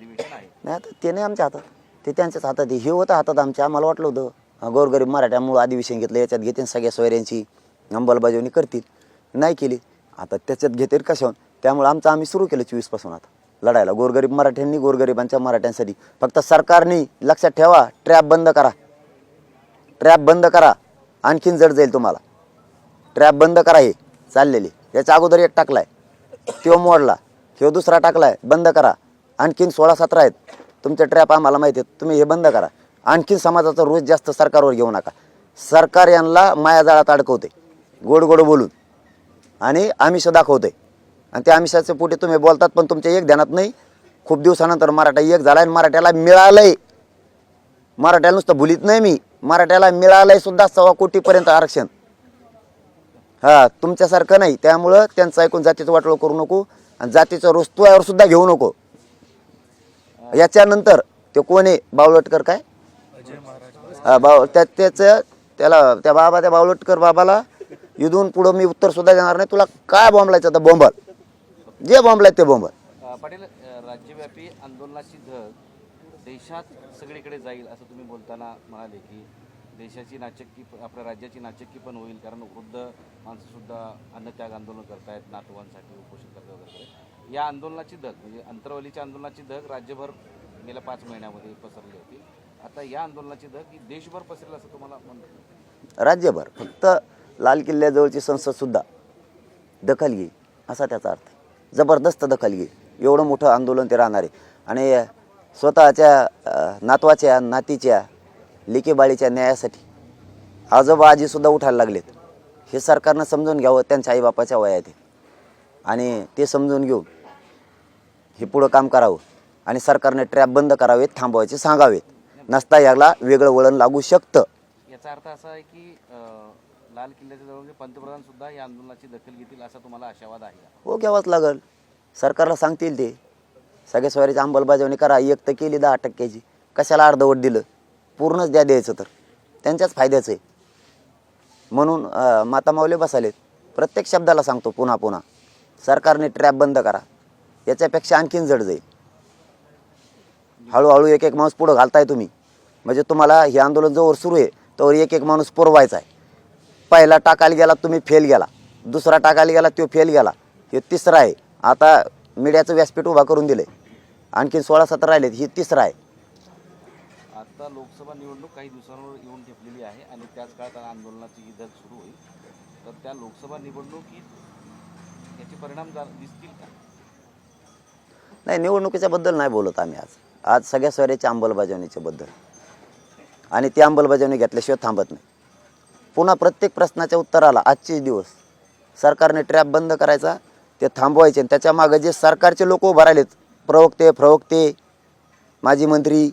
नाही आता ते नाही आमच्या हातात. ते त्यांच्याच हातात आहे. हे होतं हातात आमच्या. आम्हाला वाटलं होतं हा, गोरगरीब मराठ्यामुळं अधिवेशन घेतलं याच्यात घेतील सगळ्या सोयऱ्यांची अंमलबजावणी करतील. नाही केली. आता त्याच्यात घेतील कशावर त्यामुळे आमचं आम्ही सुरू केलं चोवीसपासून आता. लढायला. गोरगरीब मराठ्यांनी गोरगरिबांच्या मराठ्यांसाठी फक्त सरकारने लक्षात ठेवा ट्रॅप बंद करा. ट्रॅप बंद करा. आणखीन जड जाईल तुम्हाला. ट्रॅप बंद करा हे. चाललेली. याच्या अगोदर एक टाकलाय. तो मोडला. किंवा दुसरा टाकलाय. बंद करा. आणखीन सोळा सतरा आहेत. तुमचे ट्रॅप आम्हाला माहिती आहेत. तुम्ही हे बंद करा. आणखीन समाजाचा रोज जास्त सरकारवर घेऊ नका. सरकार यांना मायाजाळात अडकवते. गोड गोड बोलून. आणि आमिष दाखवते. आणि त्या आमिषाचे पोटे तुम्ही बोलतात पण तुमच्या एक ध्यानात नाही. खूप दिवसानंतर मराठा एक झाला आणि मराठ्याला मिळालंय. मराठ्याला नुसतं भुलीत नाही मी. मराठ्याला मिळालंय सुद्धा सव्वा कोटीपर्यंत आरक्षण. हा तुमच्यासारखं नाही. त्यामुळं त्यांचं ऐकून जातीचं वाटोळ करू नको आणि जातीचं रोस्तुयावर सुद्धा घेऊ नको. याच्यानंतर ते कोण आहे? बावलटकर काय? हा बाव त्या त्याचं त्याला त्या बाबा त्या बावलटकर बाबाला इथून पुढं मी उत्तर सुद्धा देणार नाही. तुला काय बॉम्बलायचं आता बॉम्बल जे बॉम्बलाय ते बॉम्बल अ, पाटील राज्यव्यापी आंदोलनाची धग देशात सगळीकडे जाईल असं तुम्ही बोलताना म्हणाले की देशाची नाचक्की आपल्या राज्याची नाचक्की पण होईल कारण वृद्ध माणसंसुद्धा अन्नत्याग आंदोलन करतायत नातवांसाठी उपोषण करतात वगैरे या आंदोलनाची धग म्हणजे अंतरवलीच्या आंदोलनाची धग राज्यभर गेल्या पाच महिन्यामध्ये पसरली होती. आता या आंदोलनाची धग ही देशभर पसरेल असं तुम्हाला म्हणतो राज्यभर फक्त लाल किल्ल्याजवळची संसदसुद्धा दखल घेईल असा त्याचा अर्थ जबरदस्त दखल घेईल. एवढं मोठं आंदोलन ते राहणार आहे. आणि स्वतःच्या नातवाच्या नातीच्या लिकेबाळीच्या न्यायासाठी. आजोबा आजीसुद्धा उठायला लागलेत. हे सरकारनं समजून घ्यावं त्यांच्या आईबापाच्या वयात. आणि ते समजून घेऊन हे पुढं काम करावं आणि सरकारने ट्रॅप बंद करावेत थांबवायचे सांगावेत. नसता याला वेगळं वळण लागू शकतं. याचा अर्थ असा आहे की लाल किल्ल्याच्या जवळ पंतप्रधान सुद्धा या आंदोलनाची दखल घेतील असा तुम्हाला आशावाद आहे हो घ्यावाच लागल. सरकारला सांगतील ते. सगळ्या स्वारीची अंमलबजावणी करा. एक तर केली दहा टक्क्याची. कशाला अर्धवट दिलं? पूर्णच द्या द्यायचं तर. त्यांच्याच फायद्याचं आहे. म्हणून मातामावले बसाले बसालेत. प्रत्येक शब्दाला सांगतो पुन्हा पुन्हा. सरकारने ट्रॅप बंद करा. याच्यापेक्षा आणखीन जड जाईल. हळूहळू एक एक माणूस पुढं घालताय तुम्ही. म्हणजे तुम्हाला हे आंदोलन जोवर सुरू आहे तोवर एक एक माणूस पुरवायचा आहे. पहिला टाकायला गेला तुम्ही फेल गेला. दुसरा टाकायला गेला तो फेल गेला. हे तिसरा आहे. आता मीडियाचं व्यासपीठ उभा करून दिलं आहे आणखीन सोळा सतरा राहिलेत हे तिसरा आहे. आता लोकसभा निवडणूक काही दिवसांवर येऊन ठेपलेली आहे आणि त्याच काळात आंदोलनाची ही धग सुरू होईल. तर त्या लोकसभा निवडणुकीत याचे परिणाम दिसतील का? नाही निवडणुकीच्या बद्दल नाही बोलत आम्ही आज. आज सगळ्या स्वराच्या अंमलबजावणीच्या बद्दल. आणि ती अंमलबजावणी घेतल्याशिवाय थांबत नाही. पुन्हा प्रत्येक प्रश्नाच्या उत्तराला आजचे दिवस. सरकारने ट्रॅप बंद करायचा ते थांबवायचे. आणि त्याच्यामागं जे सरकारचे लोक उभं राहिलेत प्रवक्ते प्रवक्ते माजी मंत्री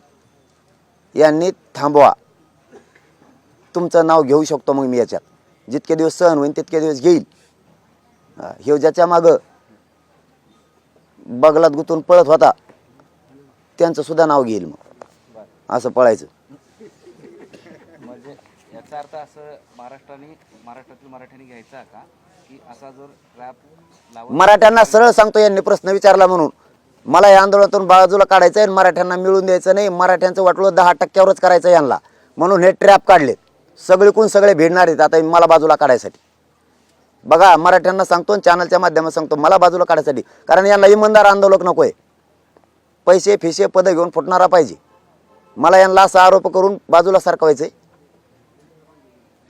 यांनी थांबवा. तुमचं नाव घेऊ शकतो मग मी याच्यात. जितके दिवस सहन होईल तितके दिवस घेईल. हा, ज्याच्या मागं बगलात गुतून पळत होता त्यांचं सुद्धा नाव घेईल मग. असं पळायचं. म्हणजे याचा अर्थ असं महाराष्ट्राने महाराष्ट्रातील मराठ्यांनी घ्यायचा का? की असा जर रॅप मराठ्यांना सरळ सांगतो यांनी प्रश्न विचारला म्हणून. मला या आंदोलनातून बाजूला काढायचं आहे मराठ्यांना मिळून द्यायचं नाही. मराठ्यांचं वाटलं दहा टक्क्यावरच करायचं यांना. म्हणून हे ट्रॅप काढलेत. सगळीकून सगळे भिडणार आहेत आता मला बाजूला काढायसाठी. बघा मराठ्यांना सांगतो चॅनलच्या माध्यमात सांगतो मला बाजूला काढायसाठी. कारण यांना इमानदार आंदोलक नको आहे पैसे फिसे पदं घेऊन फुटणारा पाहिजे. मला यांना असा आरोप करून बाजूला सरकवायचे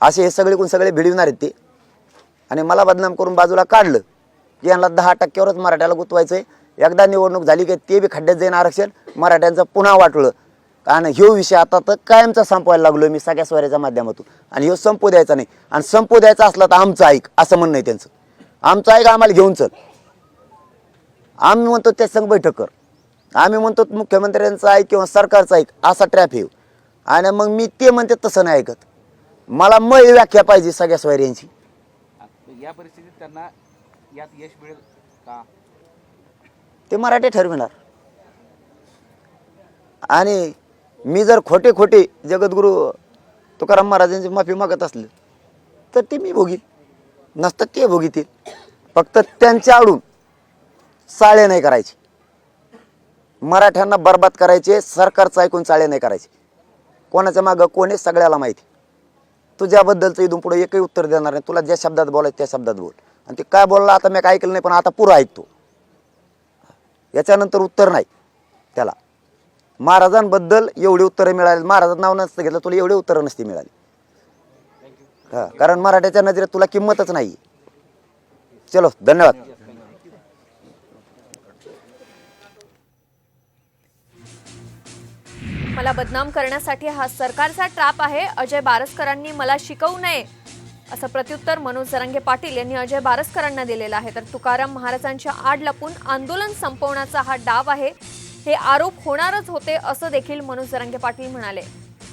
असे हे सगळीकून सगळे भिडविणार आहेत ते. आणि मला बदनाम करून बाजूला काढलं की यांना दहा टक्क्यावरच मराठ्याला गुंतवायचंय. एकदा निवडणूक झाली की ते बी खड्ड्यात जाईन आरक्षण मराठ्यांचं पुन्हा वाटलं आणि ह्यो विषय आता तर कायमचा संपवायला लागलो मी सगळ्या स्वाऱ्याच्या माध्यमातून. आणि ह्यो संपू द्यायचा नाही. आणि संपू द्यायचा असला तर आमचं ऐक असं म्हणणं आहे त्यांचं. आमचं ऐक आम्हाला घेऊन चल. आम्ही म्हणतो त्या संघ बैठक कर. आम्ही म्हणतो मुख्यमंत्र्यांचं ऐक किंवा सरकारचं ऐक असा ट्रॅप येऊ आणि मग मी ते म्हणते तसं नाही ऐकत. मला मय व्याख्या पाहिजे सगळ्या स्वैर्यांची या परिस्थितीत त्यांना यात यश मिळेल का? ते मराठी ठरविणार. आणि मी जर खोटे खोटे जगद्गुरू तुकाराम महाराजांची माफी मागत असले तर ते मी भोगील नसतं ते भोगीतील फक्त त्यांच्या आडून चाळे नाही करायचे. मराठ्यांना बरबाद करायचे सरकारचं ऐकून चाळे नाही करायचे. कोणाच्या मागं कोण आहे सगळ्याला माहिती. तुझ्याबद्दलचं इथून पुढे एकही उत्तर देणार नाही. तुला ज्या शब्दात बोलायचं त्या शब्दात बोल. आणि ते काय बोलला आता मी काय ऐकलं नाही पण आता पुरं ऐकतो. याच्यानंतर उत्तर नाही. त्याला. महाराजांबद्दल एवढी उत्तरं मिळाली. महाराजांचं नाव नसतं घेतलं तुला एवढी उत्तरं नसती मिळाली. हां कारण मराठ्याच्या नजरेत तुला किंमतच नाही. चलो धन्यवाद. मला बदनाम करण्यासाठी हा सरकारचा ट्राप आहे. अजय बारसकरांनी मला शिकवू नये. असं प्रत्युत्तर मनोज जरांगे पाटील यांनी अजय बारसकरांना दिलेलं आहे. तर तुकाराम महाराजांच्या आड लपून आंदोलन संपवण्याचा हा डाव आहे. हे आरोप होणारच होते असं देखील मनोज जरांगे पाटील म्हणाले.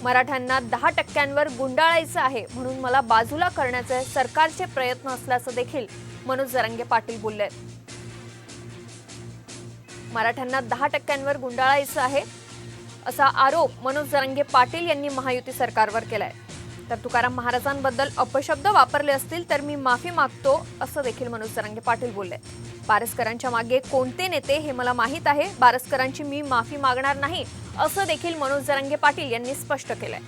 मराठ्यांना दहा टक्क्यांवर गुंडाळायचं आहे म्हणून मला बाजूला करण्याचे सरकारचे प्रयत्न असल्याचं देखील मनोज जरांगे पाटील बोलले मराठ्यांना दहा टक्क्यांवर गुंडाळायचं आहे असा आरोप मनोज जरांगे पाटील यांनी महायुती सरकारवर केलाय. तर तुकाराम महाराजांबद्दल अपशब्द वापरले असतील तर मी माफी मागतो असं देखील मनोज जरांगे पाटील बोलले. बारसकरांच्या मागे कोणते नेते हे मला माहीत आहे? बारसकरांची मी माफी मागणार नाही असं देखील मनोज जरांगे पाटील यांनी स्पष्ट केलंय.